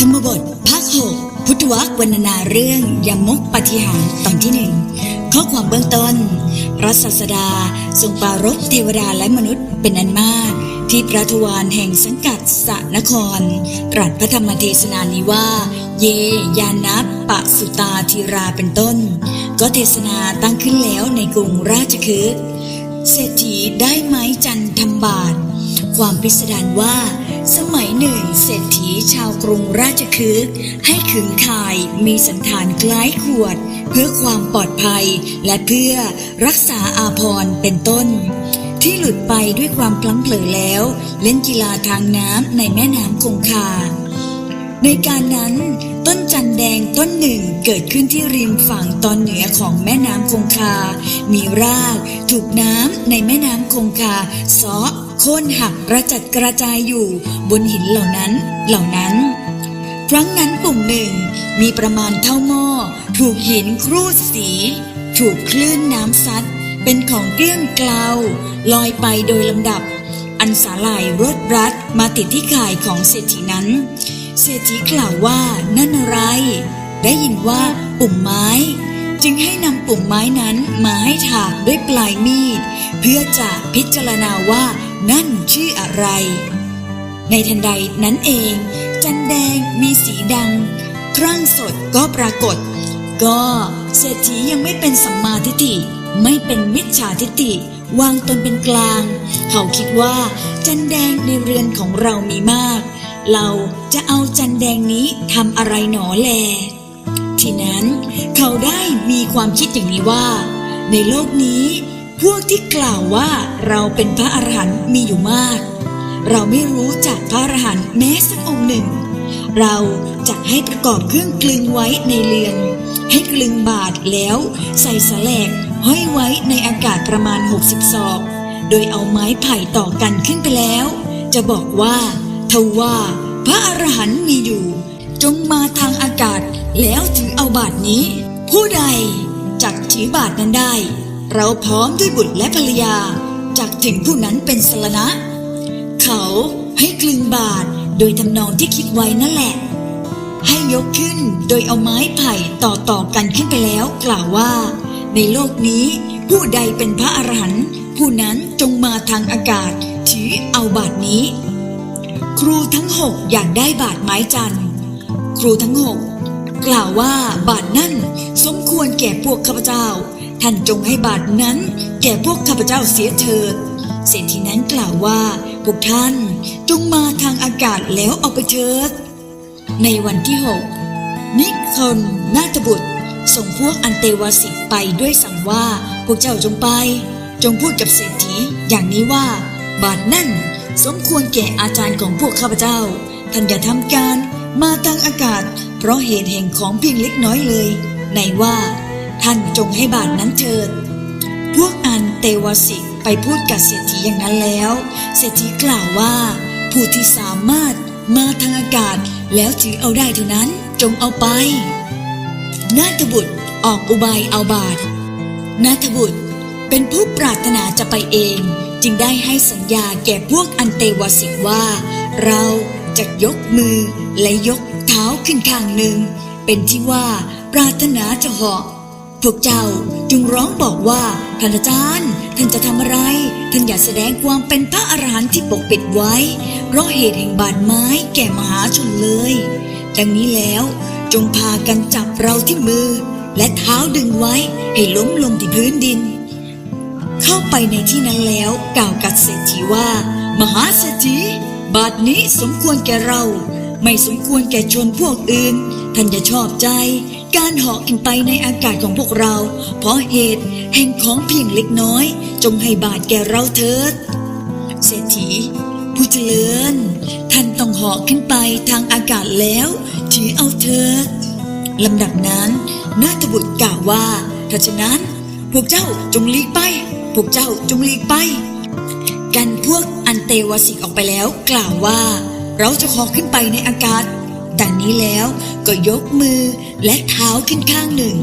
ธรรมบทภาคหกพุทธวักวรรณนาเรื่องยมกปฏิหารตอนที่หนึ่งข้อความเบื้องต้นพระศาสดาทรงปรารภเทวดาและมนุษย์เป็นอันมาก ที่พระทวารแห่งสังกัดสะนคร ตรัสพระธรรมเทศนานี้ว่า เย ยานัปปะสุตาธีราเป็นต้น ก็เทศนาตั้งขึ้นแล้วในกรุงราชคฤห์ เศรษฐีได้ไม้จันทร์ทำบาท ความพิสดารว่า สมัยหนึ่งเศรษฐีชาวกรุงราชคฤห์ให้ขึงข่ายมีสันฐานคล้ายขวด เพื่อความปลอดภัยและเพื่อรักษาอาภรเป็นต้น ที่หลุดไปด้วยความพลั้งเผลอแล้ว เล่นกีฬาทางน้ำในแม่น้ำคงคา ในการนั้น ต้นจันแดงต้นหนึ่งเกิดขึ้นที่ริมฝั่งตอนเหนือของแม่น้ำคงคา มีรากถูกน้ำในแม่น้ำคงคาซาะโค่นหักกระจัดกระจายอยู่บนหินเหล่านั้นเหล่านั้น ครั้งนั้นปุ่มหนึ่งมีประมาณเท่าหม้อ ถูกหินครูดสี ถูกคลื่นน้ำซัด เป็นของเกลี้ยงเกลาลอยไปโดยลำดับ อันสาลายรถรัดมาติดที่ข่ายของเศรษฐีนั้น ศรษฐีกล่าวว่านั่นอะไร ได้ยินว่าปุ่มไม้ จึงให้นำปุ่มไม้นั้นมาให้ถากด้วยปลายมีด เพื่อจะพิจารณาว่านั่นชื่ออะไร ในทันใดนั้นเอง จันแดงมีสีดัง ครั่งสดก็ปรากฏ ก็เศรษฐียังไม่เป็นสัมมาทิฏฐิไม่เป็นมิจฉาทิฏฐิวางตนเป็นกลาง เขาคิดว่า จันแดงในเรือนของเรามีมาก เราจะเอาจันแดงนี้ทำอะไรหนอแล ทีนั้นเขาได้มีความคิดอย่างนี้ว่า ในโลกนี้ พวกที่กล่าวว่าเราเป็นพระอรหันต์มีอยู่มาก เราไม่รู้จักพระอรหันต์แม้สักองค์หนึ่ง เราจะให้ประกอบเครื่องกลึงไว้ในเรือน ให้กลึงบาทแล้วใส่สแลกห้อยไว้ในอากาศประมาณ 60ศอก โดยเอาไม้ไผ่ต่อกันขึ้นไปแล้ว จะบอกว่า ทว่า พระอรหันต์มีอยู่ จงมาทางอากาศแล้วถือเอาบาทนี้ ผู้ใดจักถือบาทนั้นได้ เราพร้อมด้วยบุตรและภรรยาจักถึงผู้นั้นเป็นสรณะ เขาให้กลึงบาทโดยทำนองที่คิดไว้นั่นแหละ ให้ยกขึ้นโดยเอาไม้ไผ่ต่อต่อๆกันขึ้นไปแล้วกล่าวว่า ในโลกนี้ผู้ใดเป็นพระอรหันต์ผู้นั้นจงมาทางอากาศถือเอาบาทนี้ ครูทั้งหกอยากได้บาทไม้จันทร์ครูทั้งหกกล่าวว่าบาทนั้นสมควรแก่พวกข้าพเจ้า ท่านจงให้บาทนั้นแก่พวกข้าพเจ้าเสียเถิด เศรษฐีนั้นกล่าวว่าพวกท่านจงมาทางอากาศแล้วเอาไปเถิด ในวันที่หกนิคนนาตบุตร ส่งพวกอันเตวสิไปด้วยสั่งว่าพวกเจ้าจงไป จงพูดกับเศรษฐีอย่างนี้ว่า บาทนั่น สมควรแก่อาจารย์ของพวกข้าพเจ้า ท่านอย่าทำการมาทางอากาศ เพราะเหตุแห่งของเพียงเล็กน้อยเลย ในว่า ท่านจงให้บาทนั้นเถิด พวกอันเตวสิกไปพูดกับเศรษฐีอย่างนั้นแล้ว เศรษฐีกล่าวว่า ผู้ที่สามารถมาทางอากาศแล้วถือเอาได้เท่านั้นจงเอาไป นาถบุตรออกอุบายเอาบาทนาถบุตร เป็นผู้ปรารถนาจะไปเอง จึงได้ให้สัญญาแก่พวกอันเตวสิกว่า เราจะยกมือและยกเท้าขึ้นข้างหนึ่ง เป็นที่ว่าปรารถนาจะเหาะพวกเจ้าจึงร้องบอกว่าท่านอาจารย์ท่านจะทำอะไร ท่านอย่าแสดงความเป็นพระอรหันต์ที่ปกปิดไว้ เพราะเหตุแห่งบาดไม้แก่มหาชนเลย ดังนี้แล้วจงพากันจับเราที่มือ และเท้าดึงไว้ให้ล้มลงที่พื้นดิน เข้าไปในที่นั้นแล้วกล่าวกับเศรษฐีว่า มหาเศรษฐีบาทนี้สมควรแก่เรา ไม่สมควรแก่ชนพวกอื่น ท่านจะชอบใจ การเหาะขึ้นไปในอากาศของพวกเรา เพราะเหตุแห่งของเพียงเล็กน้อย จงให้บาทแก่เราเถิด เศรษฐีผู้เจริญ ท่านต้องเหาะขึ้นไปทางอากาศแล้วถือเอาเถิดลำดับนั้นนาถบุตรกล่าวว่าถ้าฉะนั้น พวกเจ้าจงลีกไป พวกเจ้าจงหลีกไป กันพวกอันเตวสิกออกไปแล้วกล่าวว่า เราจะขอขึ้นไปในอากาศดังนี้แล้วก็ยกมือและเท้าขึ้นข้างหนึ่ง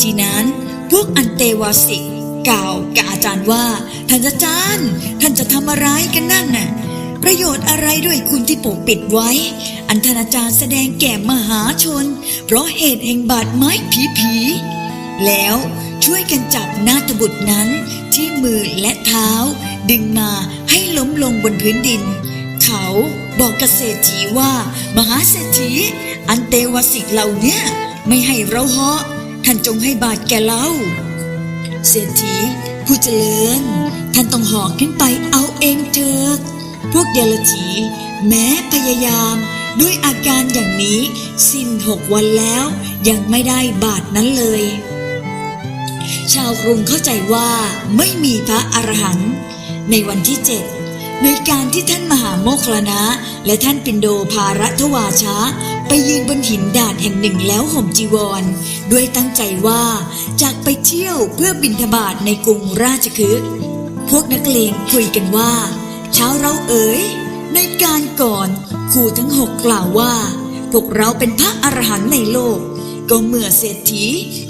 ทีนั้นพวกอันเตวสิกกล่าวกับอาจารย์ว่า ท่านอาจารย์ ท่านจะทำอะไรกันนั่นน่ะ ประโยชน์อะไรด้วยคุณที่ปกปิดไว้ อันธนอาจารย์แสดงแก่มหาชน เพราะเหตุแห่งบาดไม้ผีผีๆแล้วช่วยกันจับนาถบุตรนั้น ที่มือและเท้า ดึงมาให้ล้มลงบนพื้นดิน เขาบอกเกษตรถีว่า มหาเศรษฐีอันเตวสิกเหล่าเนี้ยไม่ให้เราเหาะท่านจงให้บาทแก่เราเศรษฐีผู้เจริญ ท่านต้องหอกขึ้นไปเอาเองเถิดพวกเดลถีแม้พยายามด้วยอาการอย่างนี้ สิ้นหกวันแล้วยังไม่ได้บาทนั้นเลย ชาวกรุงเข้าใจว่าไม่มีพระอรหันต์ในวันที่เจ็ดในการที่ท่านมหาโมคลนะ และท่านปินโดภารัตวาชะไปยืนบนหินดาดแห่งหนึ่งแล้วห่มจีวร ด้วยตั้งใจว่าจากไปเที่ยวเพื่อบินทบาทในกรุงราชคฤห์พวกนักเลงคุยกันว่า เช้าเราเอ๋ยในการก่อนครูทั้งหกกล่าวว่า พวกเราเป็นพระอรหันต์ในโลก ก็เมื่อเศรษฐี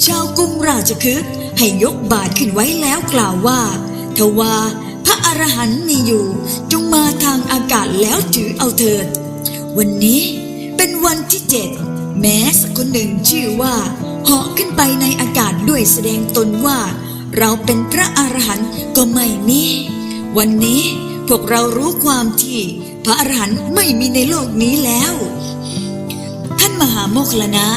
ชาวกรุงราชคฤห์ให้ยกบาทขึ้นไว้แล้วกล่าวว่า ทว่าพระอรหันต์มีอยู่ จงมาทางอากาศแล้วถือเอาเถิด วันนี้เป็นวันที่เจ็ดแม้สักคนหนึ่งชื่อว่าเหาะขึ้นไปในอากาศด้วยแสดงตนว่า เราเป็นพระอรหันต์ก็ไม่มีวันนี้พวกเรารู้ความที่พระอรหันต์ไม่มีในโลกนี้แล้ว ท่านมหาโมคลนะ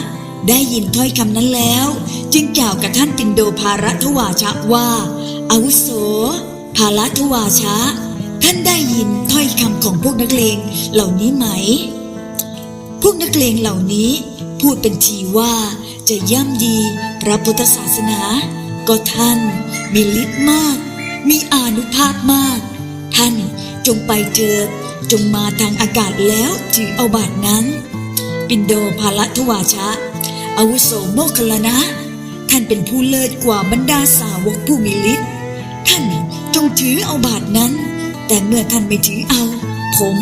ได้ยินถ้อยคำนั้นแล้ว จึงกล่าวกับท่านปินโดภารัตวาชะว่าอาวุโส ภารัตวาชะ ท่านได้ยินถ้อยคำของพวกนักเลงเหล่านี้ไหม พวกนักเลงเหล่านี้พูดเป็นทีว่าจะย่ำดีพระพุทธศาสนา ก็ท่านมีฤทธิ์มาก มีอานุภาพมาก ท่านจงไปเถิดจงมาทางอากาศแล้วถือเอาบาทนั้น ปินโดภาลทวาชะ อาวุโสโมคคัลนะ ท่านเป็นผู้เลิศกว่าบรรดาสาวกผู้มีฤทธิ์ท่านจงถือเอาบาทนั้น แต่เมื่อท่านไม่ถือเอา ผม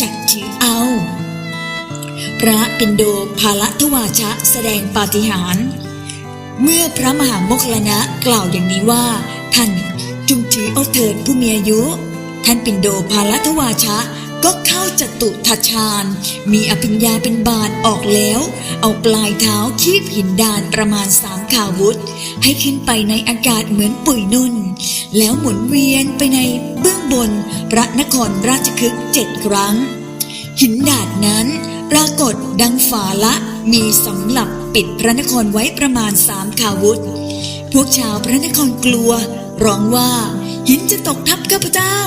จะถือเอา พระปินโดภาลทวาชะแสดงปาฏิหาริย์เมื่อพระมหาโมคคัลนะกล่าวอย่างนี้ว่า ท่านจงถือเอาเถิดผู้มีอายุ ท่านปินโดภาลทวาชะ ก็เข้าจตุทัชานมีอภิญญาเป็นบาทออกแล้ว เอาปลายเท้าคีบหินดานประมาณสามขาวุธ ให้ขึ้นไปในอากาศเหมือนปุ๋ยนุ่น แล้วหมุนเวียนไปในเบื้องบนพระนครราชคฤห์เจ็ดครั้ง หินดาดนั้นปรากฏดังฝาละมีสำหรับปิดพระนครไว้ประมาณสามขาวุธ พวกชาวพระนครกลัว ร้องว่าหินจะตกทับข้าพเจ้า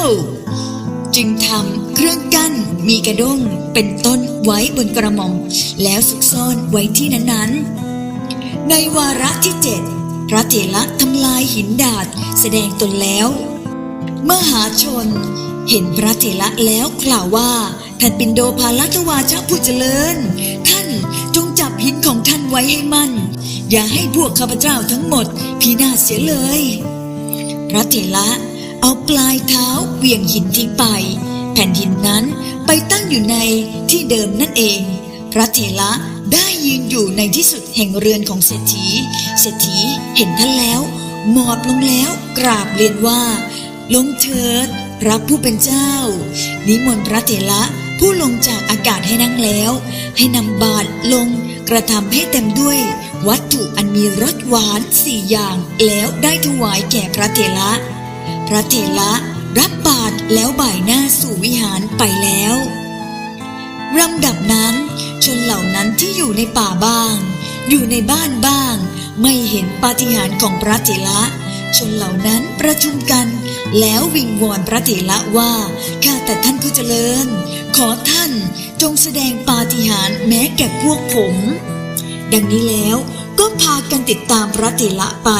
จึงทำเครื่องกั้นมีกระด้งเป็นต้นไว้บนกระหม่อม แล้วซุกซ่อนไว้ที่นั้นๆ ในวาระที่เจ็ดพระเถระทำลายหินดาดแสดงตนแล้ว มหาชน เห็นพระเถระแล้วกล่าวว่าท่านปินโดภาลัตวาชะผู้เจริญ ท่านจงจับหินของท่านไว้ให้มั่น อย่าให้พวกข้าพเจ้าทั้งหมดพินาศเสียเลย พระเถระ เอาปลายเท้าเวี่ยงหินทิ้งไป แผ่นหินนั้นไปตั้งอยู่ในที่เดิมนั่นเอง พระเถระได้ยืนอยู่ในที่สุดแห่งเรือนของเศรษฐี เศรษฐีเห็นท่านแล้ว หมอบลงแล้วกราบเรียนว่า ลงเถิดพระผู้เป็นเจ้า นิมนต์พระเถระผู้ลงจากอากาศให้นั่งแล้ว ให้นำบาตรลงกระทำให้เต็มด้วย วัตถุอันมีรสหวานสี่อย่างแล้วได้ถวายแก่พระเถระ ระเถระรับบาตรแล้วบ่ายหน้าสู่วิหารไปแล้วลำดับนั้นชนเหล่านั้นที่อยู่ในป่าบ้าง อยู่ในบ้านบ้าง ไม่เห็นปาฏิหาริย์ของพระเถระชนเหล่านั้นประชุมกัน แล้ววิงวอนพระเถระว่าข้าแต่ท่านผู้เจริญ ขอท่านจงแสดงปาฏิหาริย์แม้แก่พวกผม ดังนี้แล้วก็พากันติดตามพระเถระไป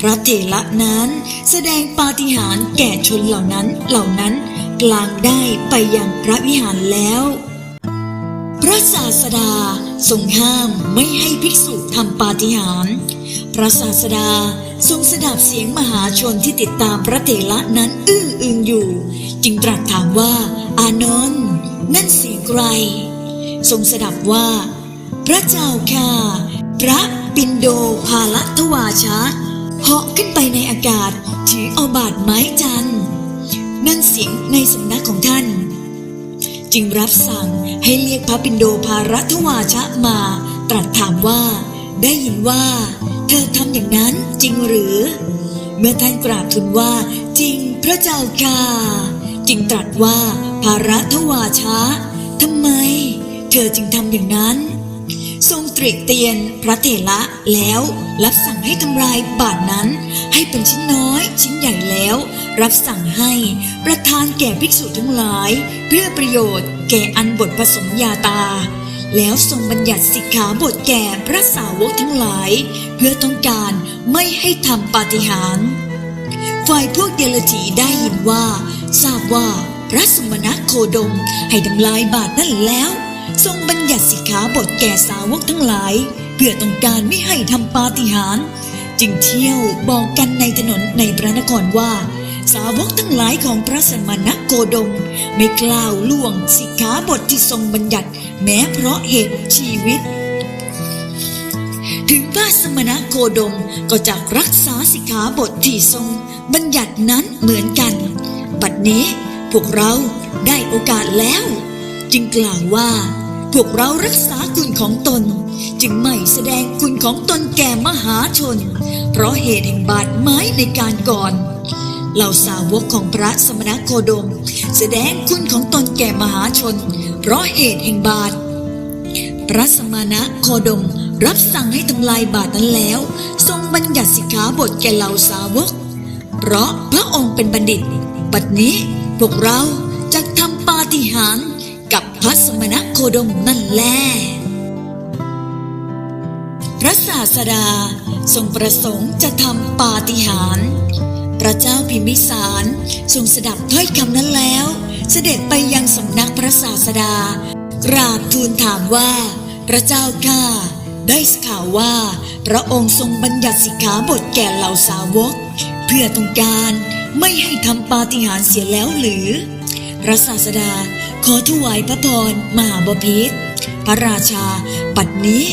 พระเถระนั้นแสดงปาฏิหาริย์แก่ชนเหล่านั้นเหล่านั้นกลางได้ไปยังพระวิหารแล้ว พระศาสดาทรงห้ามไม่ให้ภิกษุทำปาฏิหาริย์พระศาสดาทรงสดับเสียงมหาชนที่ติดตามพระเถระนั้นอื้ออึงอยู่ จึงตรัสถามว่า อานนท์นั่นเสียงใครทรงสดับว่า พระเจ้าค่ะ พระปินโดภาลทวาชะ เหาะขึ้นไปในอากาศ ถือเอาบาดไม้จันนั่นเสียงในสำนักของท่าน จึงรับสั่งให้เรียกพระปินโดภารัตวาชะมา ตรัสถามว่า ได้ยินว่า เธอทำอย่างนั้นจริงหรือ เมื่อท่านกราบทูลว่า จริงพระเจ้าค่ะจึงตรัสว่าภารัตวาชะทำไม เธอจึงทำอย่างนั้น ทรงตรีเตียนพระเถระแล้วรับสั่งให้ทำลายบาทนั้น ให้เป็นชิ้นน้อยชิ้นใหญ่แล้ว รับสั่งให้ประทานแก่ภิกษุทั้งหลาย เพื่อประโยชน์แก่อันบทผสมยาตา แล้วทรงบัญญัติสิกขาบทแก่พระสาวกทั้งหลาย เพื่อต้องการไม่ให้ทำปาฏิหาริย์ฝ่ายพวกเดลจีได้ยินว่า ทราบว่าพระสมณโคดมให้ทำลายบาทนั่นแล้ว ทรงบัญญัติสิกขาบทแก่สาวกทั้งหลาย เพื่อต้องการไม่ให้ทำปาฏิหาริย์จึงเที่ยวบอกกันในถนนในพระนครว่า สาวกทั้งหลายของพระสมณโคดม ไม่กล่าวล่วงสิกขาบทที่ทรงบัญญัติ แม้เพราะเหตุชีวิต ถึงพระสมณโคดมก็จะรักษาสิกขาบทที่ทรงบัญญัตินั้นเหมือนกัน บัดนี้พวกเราได้โอกาสแล้ว จึงกล่าวว่า พวกเรารักษาคุณของตน จึงไม่แสดงคุณของตนแก่มหาชน เพราะเหตุแห่งบาดไม้ในการก่อนเหล่าสาวกของพระสมณโคดม แสดงคุณของตนแก่มหาชน เพราะเหตุแห่งบาดพระสมณโคดมรับสั่งให้ทำลายบาทนั้นแล้ว ทรงบัญญัติสิกขาบทแก่เหล่าสาวก เพราะพระองค์เป็นบัณฑิต บัดนี้พวกเราจะทำปาฏิหาริย์กับพระสมณ คดมนั่นแลพระศาสดาทรงประสงค์จะทำปาฏิหาริย์พระเจ้าพิมพิสารทรงสดับถ้อยคำนั้นแล้ว เสด็จไปยังสำนักพระศาสดากราบทูลถามว่า พระเจ้าข้าได้ข่าวว่า พระองค์ทรงบัญญัติสิกขาบทแก่เหล่าสาวก เพื่อต้องการไม่ให้ทำปาฏิหาริย์เสียแล้วหรือ พระศาสดา ขอถวายพระพรมหาบพิตรพระราชาปัดนี้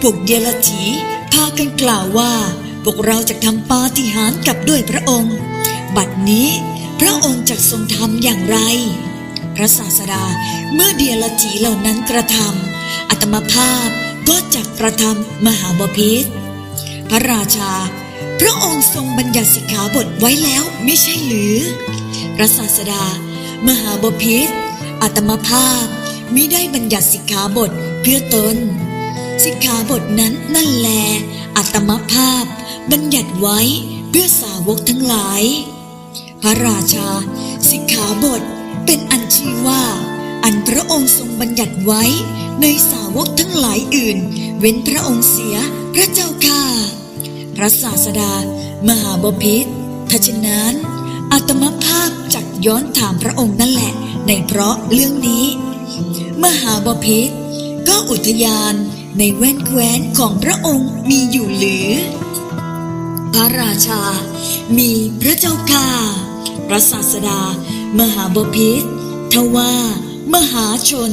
พวกเดลถีพากันกล่าวว่า พวกเราจะทำปาฏิหาริย์กับด้วยพระองค์ บัดนี้พระองค์จะทรงทำอย่างไร พระศาสดาเมื่อเดียรจีเหล่านั้นกระทำอัตมภาพก็จักระทำมหาบพิตรพระราชา พระองค์ทรงบัญญัติสิกขาบทไว้แล้วไม่ใช่หรือ พระศาสดามหาบพิต อัตมภาพมิได้บัญญัติสิกขาบทเพื่อตน สิกขาบทนั้นนั่นแลอัตมภาพ บัญญัติไว้เพื่อสาวกทั้งหลาย พระราชา สิกขาบทเป็นอันชื่อว่า อันพระองค์ทรงบัญญัติไว้ในสาวกทั้งหลายอื่น เว้นพระองค์เสียพระเจ้าค่ะพระศาสดา มหาบพิตรถ้าเช่นนั้นอาตมภาพจักย้อนถามพระองค์นั่นแหละ ในเพราะเรื่องนี้ มหาบพิตรก็อุทยานในแว่นแคว้นของพระองค์มีอยู่หรือ พระราชา มีพระเจ้าค่ะพระศาสดา มหาบพิตรทว่ามหาชน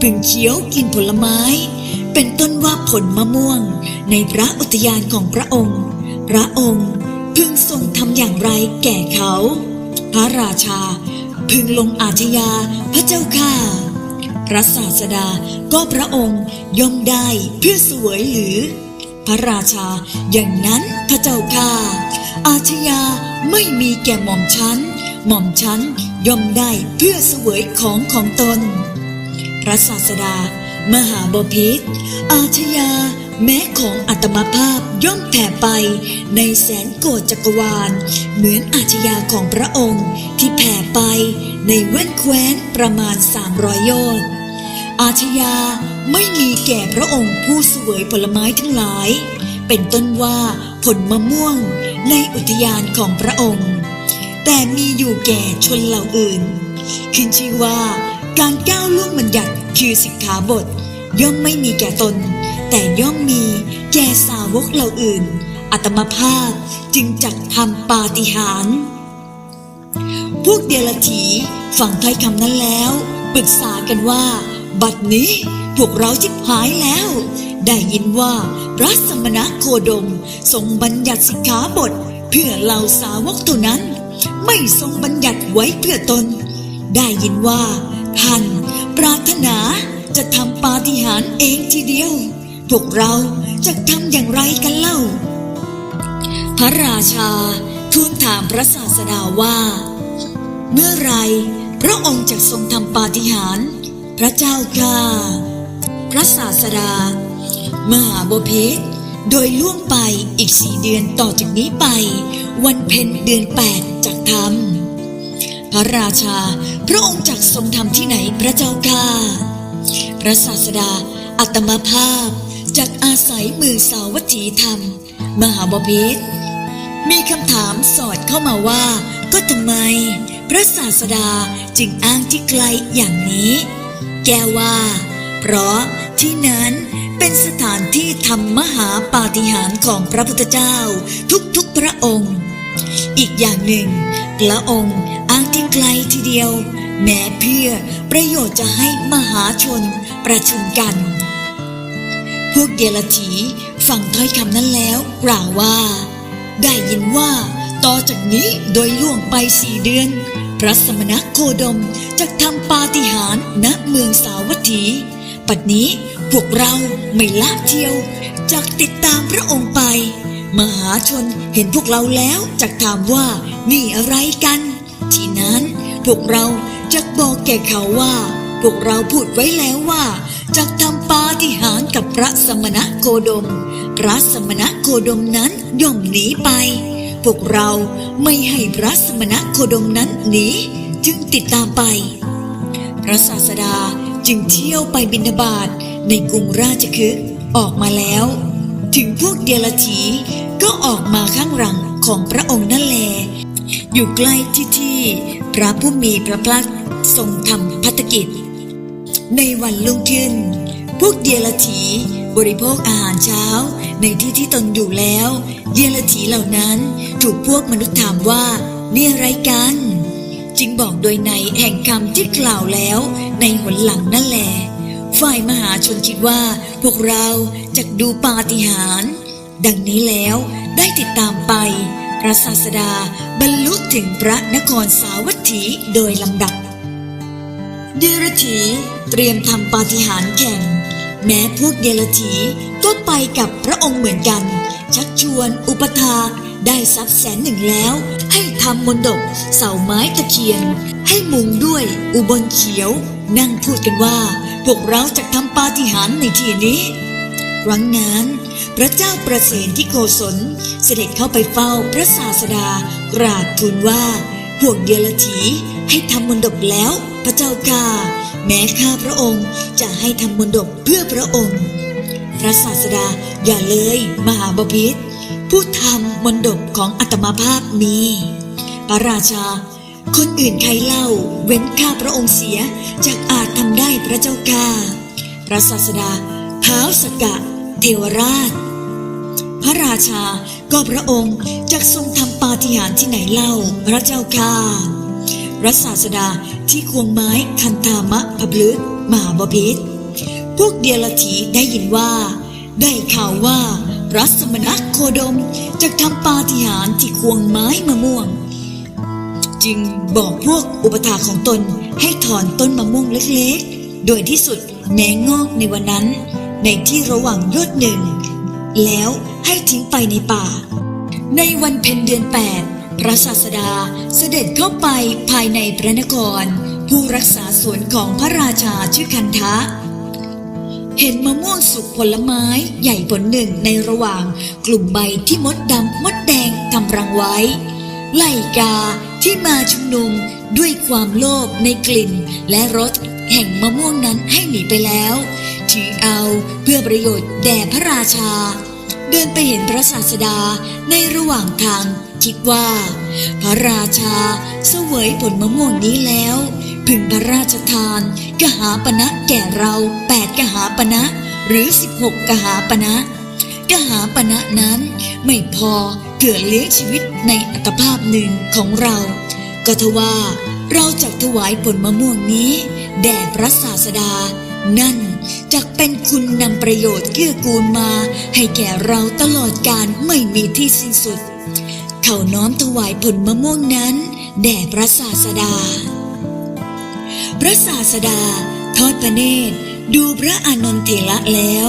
พึงเคี้ยวกินผลไม้ เป็นต้นว่าผลมะม่วง ในพระอุทยานของพระองค์ พระองค์พึงทรงทำอย่างไรแก่เขา พระราชา พึงลงอาชญาพระเจ้าค่ะพระศาสดาก็พระองค์ย่อมได้เพื่อสวยหรือ พระราชาอย่างนั้นพระเจ้าค่ะอาชญาไม่มีแก่หม่อมฉันหม่อมฉันย่อมได้เพื่อสวยของของตนพระศาสดามหาบพิตรอาชญา แม้ของอัตมาภาพย่อมแผ่ไปในแสนโกฏจักรวาล เหมือนอาชญาของพระองค์ที่แผ่ไปในแว่นแคว้นประมาณสามรอยโยชน์อาชญาไม่มีแก่พระองค์ผู้สวยผลไม้ทั้งหลาย เป็นต้นว่าผลมะม่วงในอุทยานของพระองค์ แต่มีอยู่แก่ชนเหล่าอื่น ขึ้นชื่อว่าการก้าวล่วงบัญญัติคือสิกขาบท ย่อมไม่มีแก่ตน แต่ย่อมมีแก่สาวกเหล่าอื่น อัตมภาพจึงจักทำปาฏิหาริย์พวกเดลถีฟังถ้อยคำนั้นแล้วปรึกษากันว่า บัดนี้พวกเราจิบหายแล้ว ได้ยินว่าพระสมณะโคดม ทรงบัญญัติสิกขาบท เพื่อเหล่าสาวกเท่านั้น ไม่ทรงบัญญัติไว้เพื่อตน ได้ยินว่าท่านปรารถนาจะทำปาฏิหาริย์เองทีเดียว พวกเราจะทำอย่างไรกันเล่า พระราชาทูลถามพระศาสดาว่า เมื่อไรพระองค์จะทรงทำปาฏิหาริย์พระเจ้าค่ะพระศาสดา มหาบพิตรโดยล่วงไปอีกสี่เดือนต่อจากนี้ไป วันเพ็ญเดือนแปดจากทำพระราชาพระองค์จักทรงทำที่ไหนพระเจ้าค่ะพระศาสดาอัตมาภาพ จากอาศัยมือสาวัตถีธรรม มหาบพิตรมีคำถามสอดเข้ามาว่า ก็ทำไม พระศาสดาจึงอ้างที่ไกลอย่างนี้ แกว่า เพราะที่นั้นเป็นสถานที่ทำมหาปาฏิหาริย์ของพระพุทธเจ้า ทุกๆพระองค์ อีกอย่างหนึ่ง พระองค์อ้างที่ไกลทีเดียว แม้เพื่อประโยชน์จะให้มหาชนประชุมกัน พวกเดรัจฉีฟังถ้อยคำนั้นแล้วกล่าวว่า ได้ยินว่าต่อจากนี้โดยล่วงไปสี่เดือน พระสมณโคดมจะทำปาฏิหาริย์ณเมืองสาวัตถีปัดนี้พวกเราไม่ละเที่ยวจากติดตามพระองค์ไป มหาชนเห็นพวกเราแล้วจักถามว่านี่อะไรกัน ที่นั้นพวกเราจะบอกแก่เขาว่า พวกเราพูดไว้แล้วว่า จะทำปาฏิหาริย์กับพระสมณโคดม พระสมณโคดมนั้นย่อมหนีไป พวกเราไม่ให้พระสมณโคดมนั้นหนีจึงติดตามไป พระศาสดาจึงเที่ยวไปบิณฑบาตในกรุงราชคฤห์ออกมาแล้ว ถึงพวกเดรัจฉีก็ออกมาข้างหลังของพระองค์นั่นแล อยู่ใกล้ที่ที่ พระผู้มีพระภาคทรงทำพัฒกิจ ในวันรุ่งขึ้น พวกเดียรถีบริโภคอาหารเช้า ในที่ที่ตนอยู่แล้ว เดียรถีเหล่านั้นถูกพวกมนุษย์ถามว่านี่อะไรกัน จึงบอกโดยในแห่งคำที่กล่าวแล้ว ในหนหลังนั่นแหละฝ่ายมหาชนคิดว่าพวกเราจะดูปาฏิหาริย์ดังนี้แล้วได้ติดตามไป พระศาสดาบรรลุถึงพระนครสาวัตถีโดยลำดับ ดรถีเตรียมทำปาฏิหาริย์แข่ง แม้พวกเดรถีก็ไปกับพระองค์เหมือนกัน ชักชวนอุปถาได้ทรัพย์แสนหนึ่งแล้ว ให้ทำมนดบเสาไม้ตะเคียน ให้มุงด้วยอุบลเขียว นั่งพูดกันว่า พวกเราจะทำปาฏิหาริย์ในที่นี้ครั้งนั้น พระเจ้าประเสนที่โกศลเสด็จเข้าไปเฝ้าพระศาสดากราบทูลว่าพวกเดรถี ให้ทำมนดบแล้ว พระเจ้าค่ะ แม้ข้าพระองค์จะให้ทำมนดบเพื่อพระองค์ พระศาสดาอย่าเลย มหาบพิตรผู้ทำมนดบของอัตมาภาพมีพระราชา คนอื่นใครเล่า เว้นข้าพระองค์เสียจากอาจทำได้พระเจ้าค่ะพระศาสดาเท้าวสกกะ เทวราช พระราชาก็พระองค์จะทรงทำปาฏิหาริย์ที่ไหนเล่าพระเจ้าค่ะ ระศาสดาที่ควงไม้คันธามะพพลึกมหาบพิตรพวกเดียรถีได้ยินว่า ได้ข่าวว่าพระสมณโคดมจะทำปาฏิหาริย์ที่ควงไม้มะม่วง จึงบอกพวกอุปถาของตนให้ถอนต้นมะม่วงเล็กๆ โดยที่สุดแม้งอกในวันนั้น ในที่ระหว่างยอดหนึ่ง แล้วให้ทิ้งไปในป่า ในวันเพ็ญเดือนแปด พระศาสดาเสด็จเข้าไปภายในพระนคร ผู้รักษาสวนของพระราชาชื่อคันทะ เห็นมะม่วงสุกผลไม้ใหญ่ผลหนึ่งในระหว่างกลุ่มใบที่มดดำมดแดงทำรังไว้ ไล่กาที่มาชุมนุมด้วยความโลภในกลิ่นและรสแห่งมะม่วงนั้นให้หนีไปแล้ว ถือเอาเพื่อประโยชน์แด่พระราชา เดินไปเห็นพระศาสดาในระหว่างทางคิดว่า พระราชาเสวยผลมะม่วงนี้แล้ว พึงพระราชทานกหาปณะแก่เราแปดกหาปณะหรือสิบหกกหาปณะกหาปณะนั้นไม่พอเพื่อเลี้ยงชีวิตในอัตภาพหนึ่งของเรา ก็ทว่าเราจะถวายผลมะม่วงนี้ แด่พระศาสดา นั่น จะเป็นคุณนำประโยชน์เกื้อกูลมา ให้แก่เราตลอดการไม่มีที่สิ้นสุด เขาน้อมถวายผลมะม่วงนั้น แด่พระศาสดา พระศาสดา ทอดพระเนตร ดูพระอานนทเถระแล้ว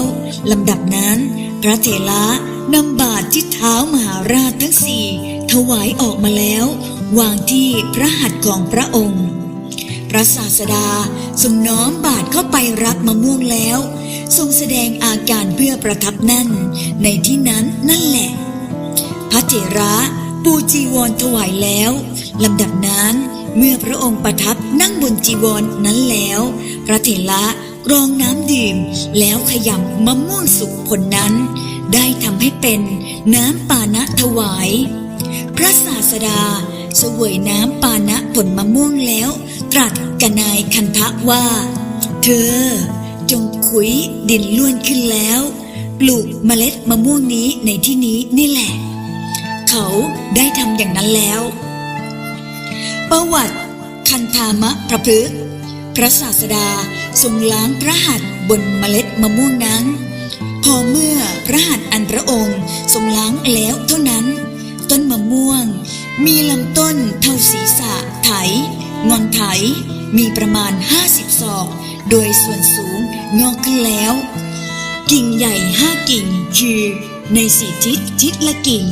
ลำดับนั้น พระเถระนำบาตรที่เท้ามหาราชทั้งสี่ถวายออกมาแล้ว วางที่พระหัตถ์ของพระองค์ พระศาสดาทรงน้อมบาทเข้าไปรับมะม่วงแล้ว ทรงแสดงอาการเพื่อประทับนั่น ในที่นั้นนั่นแหละ พระเถระปูจีวรถวายแล้วลำดับนั้นเมื่อพระองค์ประทับนั่งบนจีวรนนั้นแล้ว พระเถระรองน้ำดื่มแล้วขยำมะม่วงสุกผลนั้น ได้ทำให้เป็นน้ำปานะถวาย พระศาสดา เสวยน้ำปานะผลมะม่วงแล้ว ตรัสกับนายคันทะว่า เธอ จงขุยดินล้วนขึ้นแล้ว ปลูกเมล็ดมะม่วงนี้ในที่นี้นี่แหละ เขาได้ทำอย่างนั้นแล้ว ประวัติคันธามะพระพฤกพระศาสดาทรงล้างพระหัตถ์บนเมล็ดมะม่วงนั้น พอเมื่อพระหัตถ์อันพระองค์ทรงล้างแล้วเท่านั้น ต้นมะม่วง มีลำต้นเท่าศีรษะไถ งอนไถ มีประมาณ 50ศอก โดยส่วนสูงงอกขึ้นแล้ว กิ่งใหญ่ห้ากิ่งคือ ในสี่ทิศทิศละกิ่ง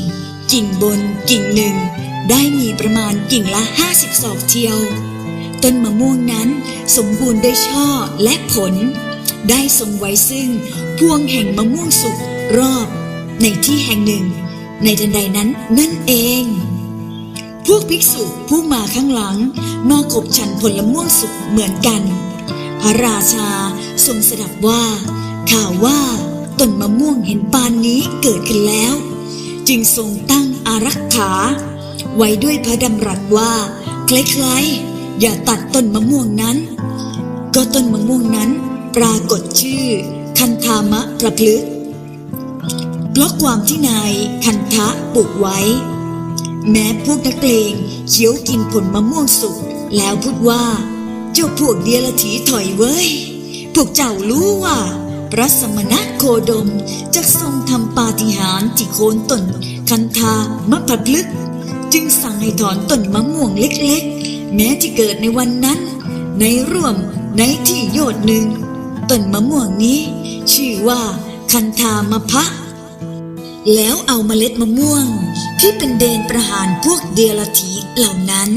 กิ่งบนกิ่งหนึ่ง ได้มีประมาณกิ่งละห้าสิบศอกเทียว ต้นมะม่วงนั้นสมบูรณ์ด้วยช่อและผล ได้ทรงไว้ซึ่งพวงแห่งมะม่วงสุกรอบในที่แห่งหนึ่ง ในทันใดนั้นนั่นเอง พวกภิกษุผู้มาข้างหลังมาขบฉันผลม่วงสุกเหมือนกัน พระราชาทรงสดับว่า ข่าวว่าต้นมะม่วงเห็นปานนี้เกิดขึ้นแล้ว จึงทรงตั้งอารักขา ไว้ด้วยพระดำรัสว่าใครๆอย่าตัดต้นมะม่วงนั้น ก็ต้นมะม่วงนั้น ปรากฏชื่อ คันธามะประพฤกษ์ ราะความที่นายคันทะปลูกไว้ แม้พวกนักเลงเคี้ยวกินผลมะม่วงสุกแล้วพูดว่า เจ้าพวกเดียรถีถอยเว้ย พวกเจ้ารู้ว่า พระสมณะโคดมจะทรงทำปาฏิหาริย์ที่โคนต้นคันธามะพร้าวจึงสั่งให้ถอนต้นมะม่วงเล็กๆ แม้จะเกิดในวันนั้น ในร่วมในที่โยดหนึ่งต้นมะม่วงนี้ ชื่อว่าคันธามะพะ แล้วเอาเมล็ดมะม่วง ที่เป็นเดนประหารพวกเดียรถีเหล่านั้น